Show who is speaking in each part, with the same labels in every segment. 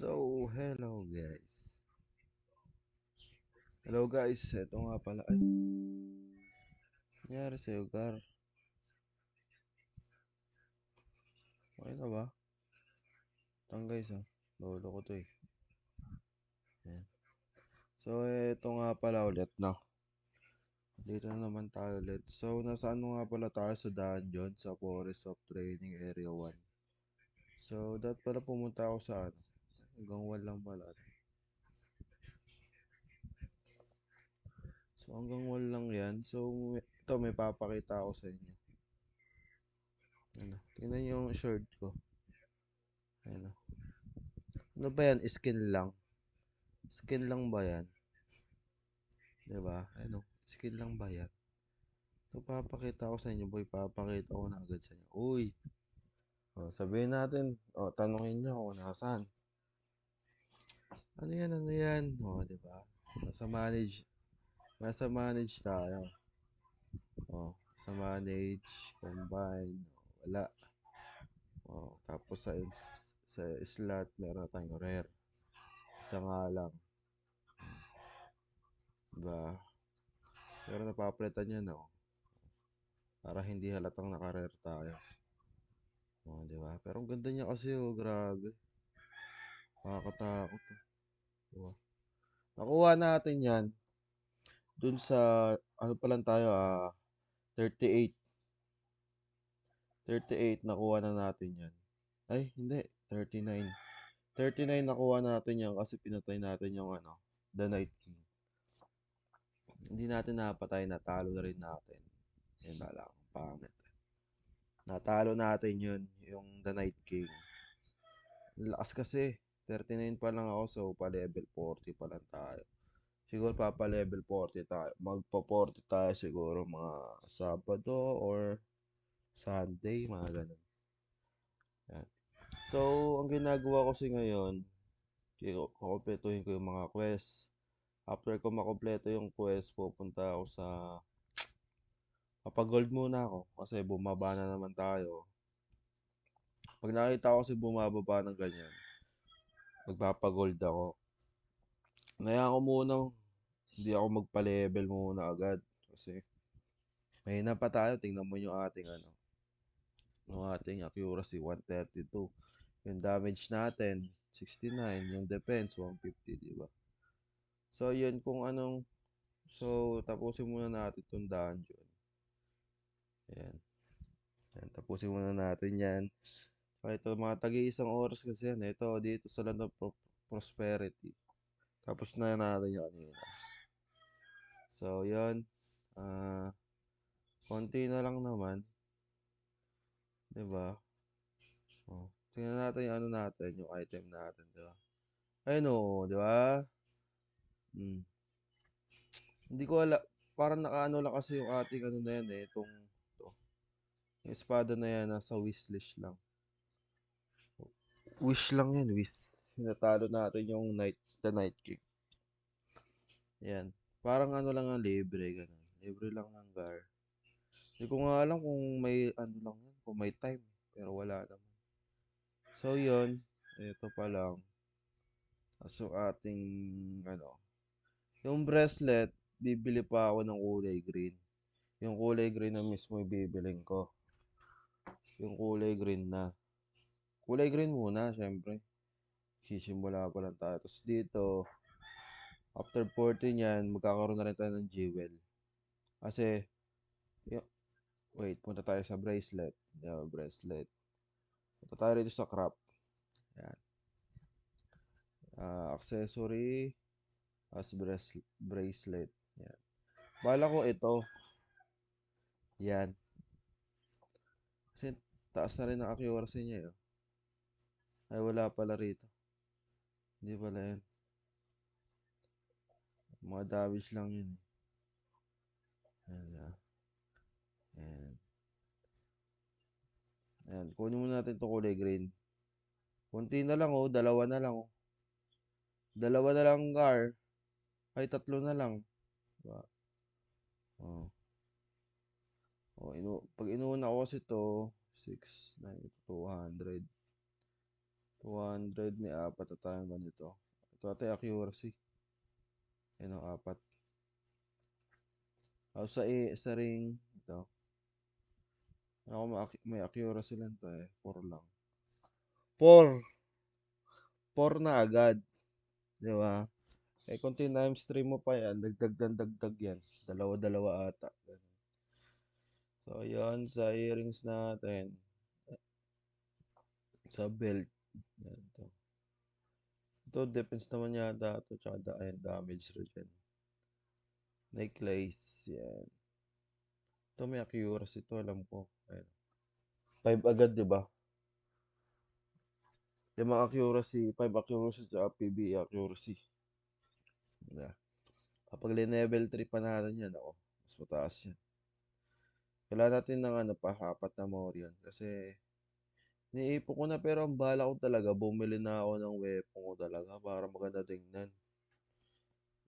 Speaker 1: So, hello guys. Hello guys, ito nga pala. Ay, nangyari sa'yo, Gar? Okay na ba? Tang guys, ah. Lolo ko to eh. Ayan. So, ito nga pala ulit, no? Dito na naman tayo ulit. So, nasaan nga pala tayo sa dungeon sa Forest of Training Area 1. So, dapat pala pumunta ako sa ano. Hanggang 1 lang. So, hanggang 1 lang yan. So, ito may papakita ako sa inyo. Ano, tingnan niyo yung shirt ko. Ayan o. Ano ba yan? Skin lang. Skin lang ba yan? Diba? Ano? Skin lang ba yan? Ito papakita ko sa inyo, boy. Papakita ko na agad sa inyo. Uy! O, sabihin natin, o, tanungin nyo kung nasaan. Ano yan, ano yan? O, diba? Nasa manage. Nasa manage tayo. O, sa manage, combine, o, wala. O, tapos sa, sa slot, meron tayong rare. Isa nga lang. Diba? Pero napapalitan yan, no? Para hindi halatang naka-rare tayo. O, di ba? Pero ang ganda niya kasi, oh, grabe. Nakakatakot, oh. Diba? Nakuha natin yan. Dun sa, ano pa lang tayo, ah, 38. 38, nakuha na natin yan. Ay, hindi. 39. 39 nakuha natin yan kasi pinatay natin yung ano, The Night King. Hindi natin napatay, natalo na rin natin. Yan na lang, pangit. Natalo natin yun, yung The Night King. Lakas kasi. 39 pa lang ako, so pa level 40 pa lang tayo. Siguro pa pa level 40 tayo. Magpa 40 tayo siguro mga Sabado or Sunday, mga ganun. Yan. So, ang ginagawa ko kasi ngayon, kukumpletuhin ko yung mga quest. After ko makompleto yung quest, pupunta ako sa Papagold muna ako kasi bumaba na naman tayo. Pag nakita ko kasi bumababa ng ganyan, magpapagold ako. Naya ko muna, hindi ako magpa-level muna agad. Kasi, mahina pa tayo. Tingnan mo yung ating ano, yung ating accuracy, 132. Yung damage natin, 69. Yung defense, 150, di ba? So, yun kung anong, so, tapusin muna natin itong dungeon. Ayan. Ayan, tapusin muna natin yan. Kahit ito, mga tagi-isang oras kasi yan. Ito, dito sa Land of Pro- Prosperity. Tapos na natin yung kanina. So, yun. Ah, konti na lang naman. ba? Oh, tingnan natin yung ano natin, yung item natin, 'di ba? Ayun oh, 'di ba? Hmm. Hindi ko ala parang nakaano lang kasi yung ating ano na yan eh, itong to. Yung espada na yan nasa wishlist lang. Wish lang yan, wish. Sinatalo natin yung night, the night king. Yan. Parang ano lang ang libre, ganun. Libre lang ng gar. Hindi ko nga alam kung may ano lang yan, kung may time. Pero wala naman. So, yun. Ito pa lang. So, ating, ano, yung bracelet, bibili pa ako ng kulay green. Yung kulay green na mismo yung bibiling ko. Yung kulay green na. Kulay green muna, syempre. Sisimula pa lang tayo. Tapos dito, after 14 yan, magkakaroon na rin tayo ng jewel. Kasi, wait, punta tayo sa bracelet. Yeah, bracelet. Punta tayo rito sa crop. Yan. Ah, accessory as bracelet. bracelet. Yan. Bala ko ito. Yan. Kasi taas na rin ang accuracy niya. Eh. Ay, wala pala rito. Hindi pala yan. Mga damage lang yun. eh. Ayan. ah. Ayan. Ayan. Kunin muna natin itong kulay green. Kunti na lang oh. Dalawa na lang oh. Dalawa na lang gar. Ay, tatlo na lang. Diba? Oh. Oh, inu pag inuuna ko kasi to 6, 9, 200. 200, may apat na tayong ganito. Ito ate accuracy. Ayun o, apat. Tapos sa, i- sa ring, ito. Ako may, ac- may accuracy lang to eh. 4 lang. 4! 4 na agad. Di ba? Eh kung times 3 mo pa yan, dagdag ng dagdag yan. Dalawa-dalawa ata. Ganun. So, yun sa earrings natin. Sa belt. Yan to. Ito, depends naman yata ito. Tsaka da, ayan, damage regen. Necklace. Yan. Ito may accuracy ito. Alam ko. Ayan. 5 agad, di ba? Limang accuracy. 5 accuracy. Tsaka PB accuracy. Yeah. Kapag level 3 pa natin yan, ako. Mas mataas yan. Kailangan natin ng ano pa, apat na Morion. Kasi, Niipon ko na pero ang bala ko talaga, bumili na ako ng weapon ko talaga para maganda tingnan.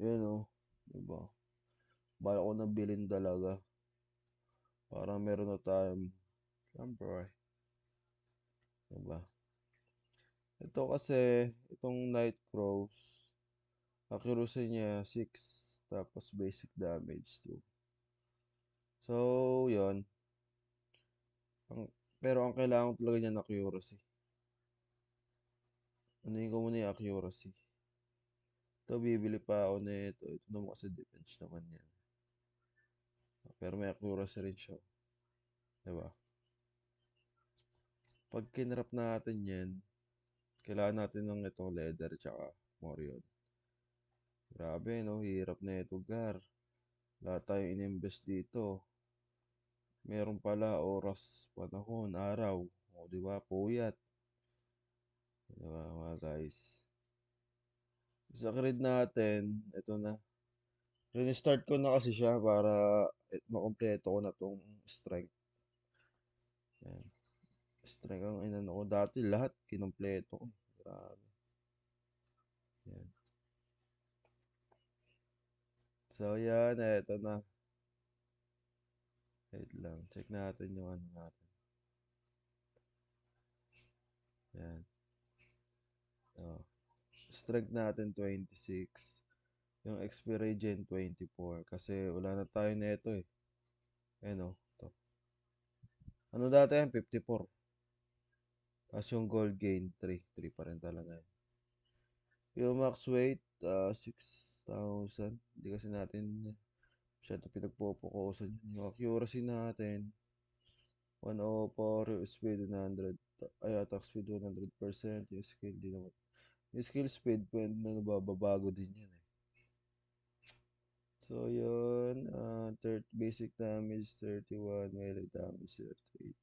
Speaker 1: Yun o, diba? Bala ko na bilhin talaga. Para meron na tayong, siyempre, diba? Ito kasi, itong Night Crows, accuracy niya 6, tapos basic damage 2. So, yun. Ang, pero ang kailangan talaga niyan accuracy. Anuhin ko muna yung accuracy. Ito, bibili pa ako na ito. Ito naman kasi defense naman yan. Pero may accuracy rin siya. Diba? Pag kinrap natin yan, kailangan natin ng itong leather tsaka morion. Grabe, no? Hirap na ito, gar. Lahat tayo ininvest dito. Meron pala oras, panahon, araw. O, di ba? Puyat. Di ba, mga guys? Sa grid natin, ito na. Restart ko na kasi siya para eh, makompleto ko na tong strength. Yan. Strength ang inano ko. Dati lahat kinompleto ko. Grabe. Yan. So, yan. Ito na. Wait lang. Check natin yung ano natin. Yan. Oh. Strength natin 26. Yung expiry gen 24. Kasi wala na tayo na ito eh. Ayan o. To. Ano dati yan? 54. Tapos yung gold gain 3. 3 pa rin talaga yan. Yung max weight uh, 6,000. Hindi kasi natin masyado pinagpupukusan yun. Yung accuracy natin 104, yung speed 100, ay attack speed 100%, yung skill di naman. Yung skill speed, pwede na nababago din yan eh. So, yun, uh, third basic damage 31, melee damage 38.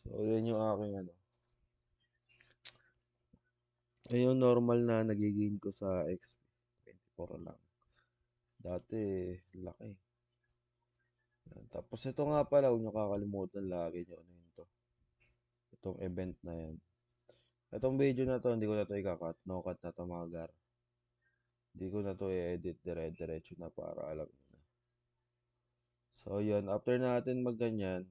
Speaker 1: So, yun yung aking ano. Ayun, normal na nagiging ko sa XP. 24 lang. Dati, laki. Tapos ito nga pala, huwag nyo kakalimutan lagi nyo ano yun to. Itong event na yan. Itong video na to, hindi ko na to ikakat. No cut na to mga gar. Hindi ko na to i-edit dire-diretso na para alam nyo na. So, yun. After natin magganyan,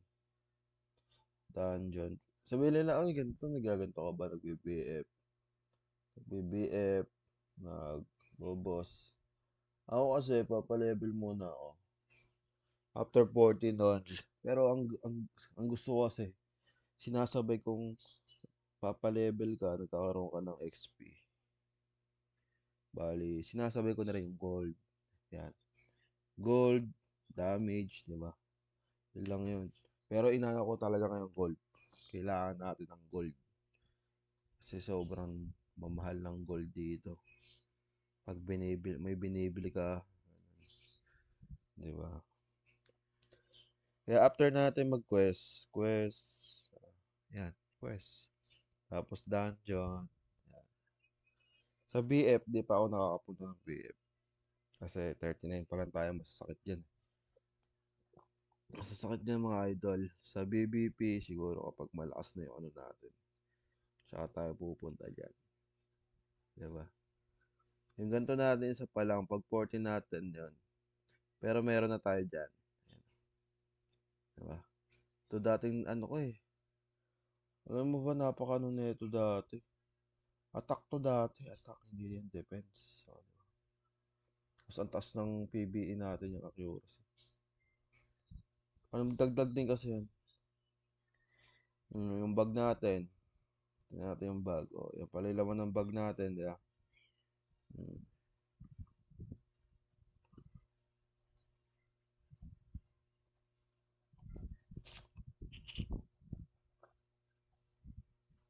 Speaker 1: dungeon. Sabihin nila, ay, ganito, nagaganto ka ba? Nag-BBF. Nag-BBF. Nag-bobos. Ako kasi, papalevel muna ako. After 14 launch. Pero ang, ang, ang gusto ko kasi, sinasabay kong papalevel ka, nagkakaroon ka ng XP. Bali, sinasabay ko na rin yung gold. Yan. Gold, damage, di ba? Yun lang yun. Pero inana ko talaga ngayon gold. Kailangan natin ng gold. Kasi sobrang mamahal ng gold dito. Pag binibili, may binibili ka, di ba? Kaya after natin mag-quest, quest, yan, quest. Tapos dungeon. Yan. Sa BF, di pa ako nakakapunta ng BF. Kasi 39 pa lang tayo, masasakit yan. Masasakit yan mga idol. Sa BBP, siguro kapag malakas na yung ano natin. Tsaka tayo pupunta dyan. Diba? Yung ganito natin isa pa lang, pag 40 natin yon Pero meron na tayo dyan. Diba? Ito dating ano ko eh. Alam mo ba napakano nito dati? Attack to dati. Attack, hindi yan defense. So, diba? Mas ang ng PBE natin yung accuracy. Anong dagdag din kasi yan? Hmm, yung bag natin. Tingnan natin yung bag. O, yan pala yung laman ng bag natin, di ba? Hmm.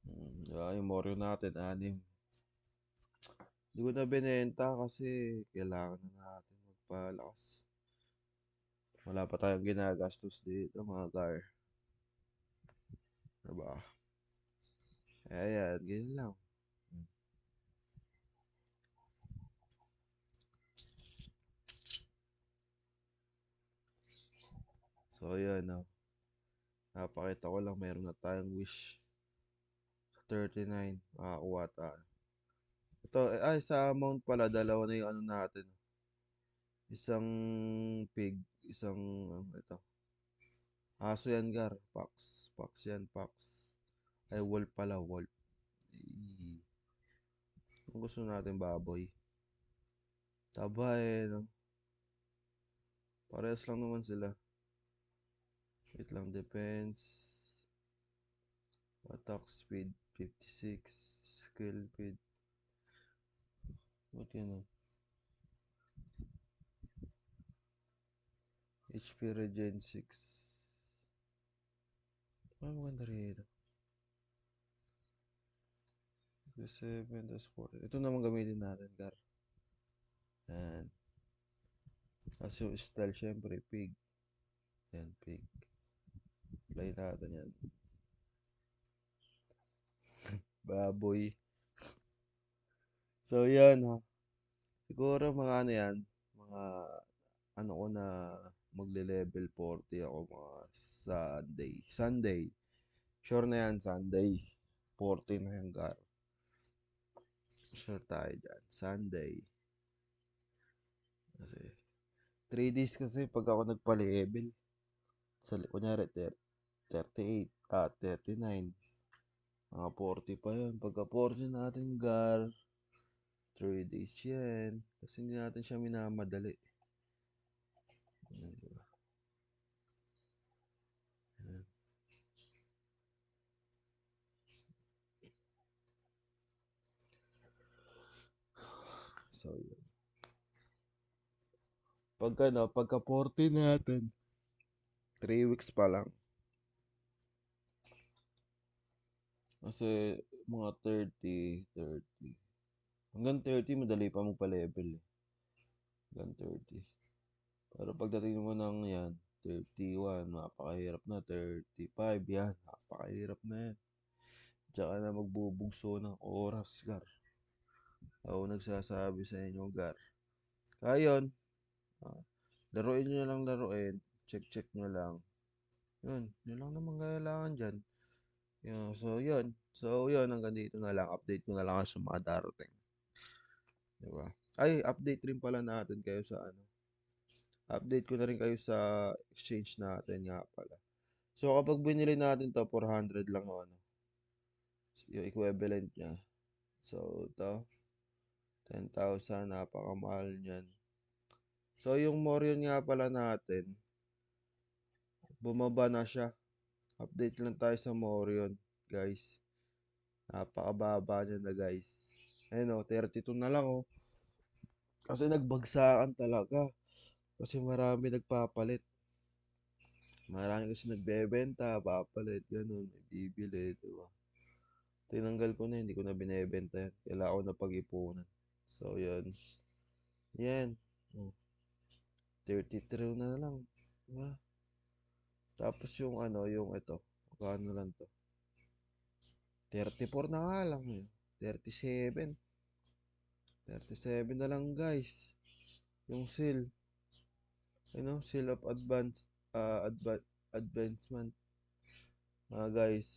Speaker 1: Hmm, di ba? Yung Morio natin, anim. Hindi ko na binenta kasi kailangan na natin magpalakas. Wala pa tayong ginagastos dito, mga gar. Diba? Ayan, ganyan lang. So, yun, no. Napakita ko lang, meron na tayong wish. 39, makakuha tayo. Ito, ay, sa amount pala, dalawa na yung ano natin. Isang pig, isang, ano, ito. Aso yan, Gar. Pax. Pax yan, Pax. Ay, wolf pala, wolf. Kung gusto natin baboy. Taba eh, no? Parehas lang naman sila. Wait lang, depends. Attack speed, 56. Skill speed. Ba't yun, HP regen 6. Ay, maganda rito. 7, tas 4. Ito naman gamitin natin, Gar. Yan. Tapos yung style, syempre, pig. Yan, pig. Natin yan. Baboy. So, yan, ha. Siguro, mga ano yan, mga, ano ko na, magle-level 40 ako mga Sunday. Sunday. Sure na yan, Sunday. 40 na yan, Gar. Sure tayo dyan. Sunday. Kasi, 3 days kasi pag ako nagpa-level. Sa, kunyari, 38, ah, 39. Mga 40 pa yun. Pagka 40 natin, Gar, 3 days yan. Kasi hindi natin siya minamadali. Diba? So, yun. Pagka, no, pagka 40 natin, 3 weeks pa lang. Kasi, mga 30, 30. Hanggang 30, madali pa magpa-level eh. Hanggang 30. Pero pagdating mo ng yan, 31, napakahirap na. 35, yan, napakahirap na yan. Tsaka na magbubugso ng oras, Gar. Ako nagsasabi sa inyo, Gar. Kaya yun, ah, laruin nyo lang laruin. Check-check nyo lang. Yun, yun lang naman kailangan dyan. Yun, so, yun. So, yun, hanggang dito na lang. Update ko na lang sa mga darating. Diba? Ay, update rin pala natin kayo sa ano. Update ko na rin kayo sa exchange natin nga pala. So, kapag binili natin to 400 lang yung ano. Yung equivalent niya. So, ito. 10,000. Napakamahal niyan. So, yung Morion nga pala natin. Bumaba na siya. Update lang tayo sa Morion, guys. Napakababa niya na, guys. Ayun o, 32 na lang o. Kasi nagbagsaan talaga. Kasi marami nagpapalit. Marami kasi nagbebenta, papalit, ganun, bibili, di ba? Tinanggal ko na, hindi ko na binebenta yan. Kailangan ko na pag-ipunan. So, yun. Yan. Oh. 33 na lang. Diba? Tapos yung ano, yung ito. Magkano lang to? 34 na nga lang yun. 37. 37 na lang guys. Yung seal. Ano? Seal of advance. Uh, adva advancement. Mga guys.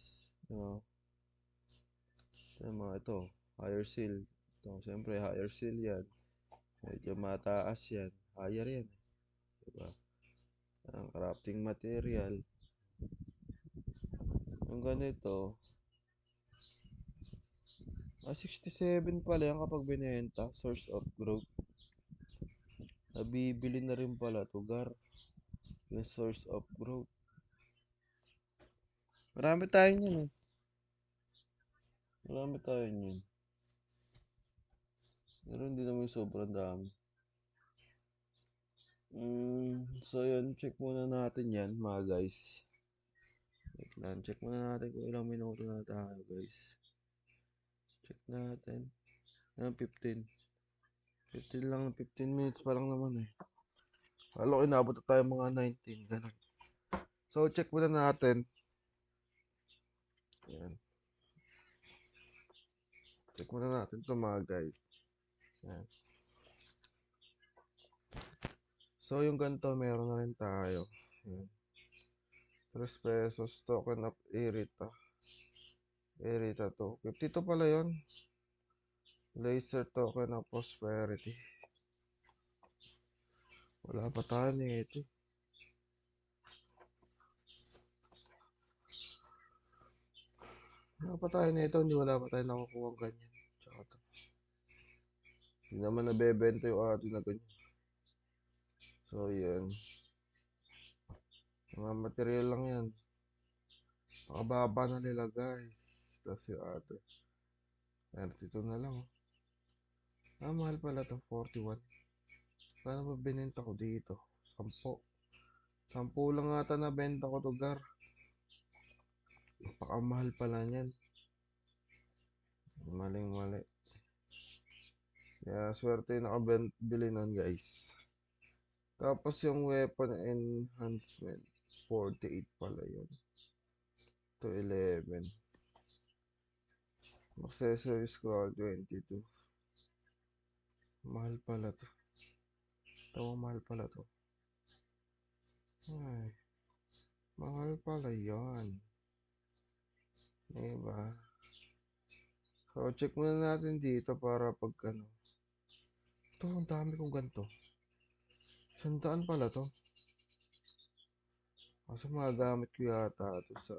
Speaker 1: You know, mga ito. Higher seal. Ito, siyempre higher seal yan. Medyo mataas yan. Higher yan. Diba? Ang crafting material. Yung ganito, Ah, 67 pala yan kapag binenta. Source of growth. Nabibili na rin pala to, Gar. Yung source of growth. Marami tayo niyan eh. Marami tayo niyan. Pero hindi naman sobrang dami. Mm, so yun, check muna natin yan mga guys. Wait lang, check muna natin kung ilang minuto na tayo guys. Check natin. Ayan, 15. 15 lang, 15 minutes pa lang naman eh. Kala ko inabot na tayo mga 19, ganun. So, check muna natin. Ayan. Check muna natin ito mga guys. Ayan. So, yung ganito, meron na rin tayo. Ayan. 3 pesos, token of Irita. Irita to. 52 pala yon Laser token of prosperity. Wala pa tayo nito. Wala pa tayo nito, hindi wala pa tayo nakukuha ganyan. Tsaka to. Hindi naman nabebenta yung atin na ganyan. So, yan. Mga material lang yan. Pakababa na nila, guys. Tapos yung atin. 32 na lang. oh. Ah, mahal pala to 41. Paano ba binenta ko dito? 10. 10 lang ata na benta ko to, Gar. Napakamahal pala niyan. Maling mali. Kaya swerte yung nakabili nun, guys. Tapos yung weapon enhancement, 48 pala yun. To 11. Accessory scroll, 22. Mahal pala to. Ito, mahal pala to. Ay, mahal pala yan. Diba? So, check muna natin dito para pag ano. Ito, ang dami kong ganito. Sandaan pala to. Kasi magagamit ko yata ito sa...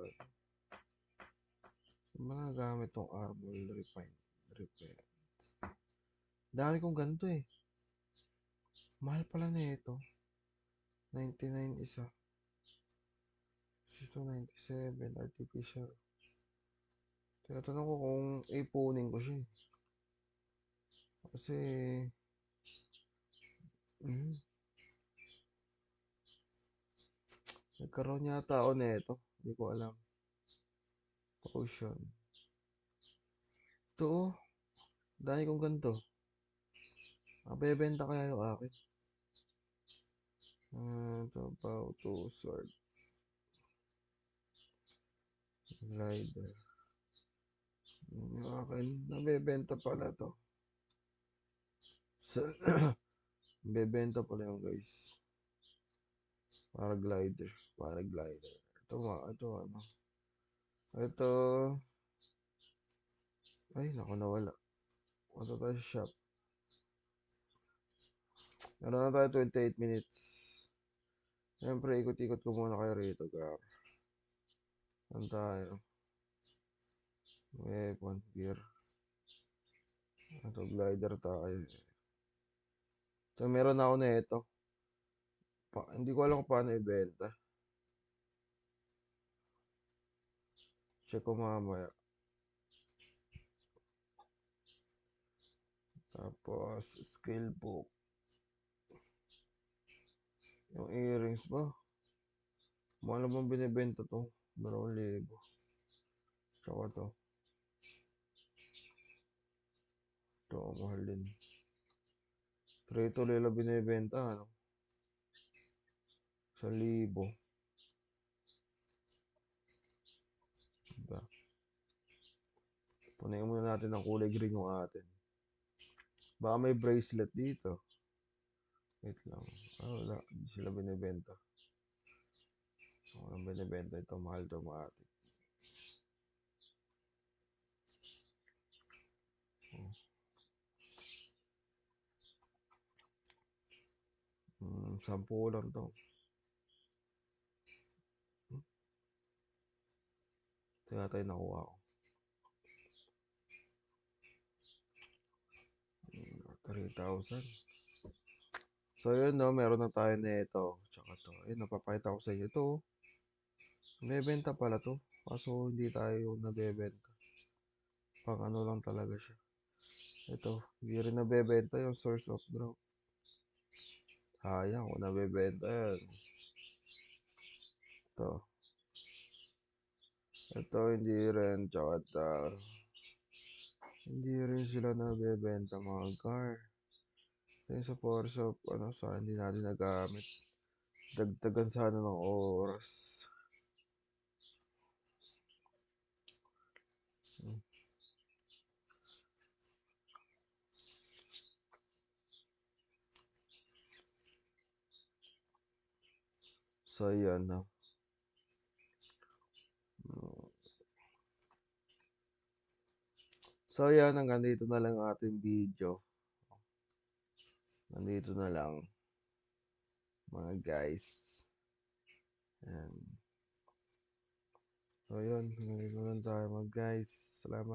Speaker 1: Magagamit tong armor refine. Repair. Dami kong ganito eh. Mahal pala na ito. 99 isa. Ito 97 artificial. Tinatanong ko kung ipunin ko siya eh. Kasi... Mm, nagkaroon yata ako nito. Hindi ko alam. Potion. Ito oh. Dami kong ganito. Mabebenta kaya yung akin. Ah, ito about to sword. Glider. Yung akin, nabebenta pala to. So, bebenta pala yung guys. Paraglider. Paraglider. Ito mga, ito ano. Ito. Ay, naku nawala. Punta tayo sa shop. Meron na tayo 28 minutes. Siyempre, ikot-ikot ko muna kayo rito, gar. Saan tayo? Weapon, gear. Ito, glider tayo. So, meron ako na ito. Pa, hindi ko alam kung paano ibenta. Check ko mamaya. Tapos, skill book. Yung earrings ba? Mahal naman binibenta to. Dalawang libo. Tsaka to. Ito, mahal din. Trito nila binibenta, ano? Sa libo. Diba? Punayin muna natin ng kulay green yung atin. Baka may bracelet dito. Wait lang. Ah, wala. Hindi sila binibenta. Walang binibenta ito. Mahal ito mga atin. Hmm, sampu lang to. Ito yata yung nakuha ko. 3,000. So, yun, no, meron na tayo nito. Tsaka 'to. Ayun, napapakita ko sa inyo. Ito, oh. Bebenta pala 'to. Kaso hindi tayo nabebenta. Pang ano lang talaga siya. Ito, hindi rin nabebenta yung source of growth. Sayang kung nabebenta yan. Ito. Ito, hindi rin. Tsaka ito. Hindi rin sila nabebenta mga. Ito yung sa force of, ano, sa hindi natin nagamit. Dagdagan sana ng oras. Hmm. So, yan, no. So, yan, hanggang dito na lang ang ating video. Nandito na lang. Mga guys. Yan. So, yun. Hanggang dito lang tayo mga guys. Salamat.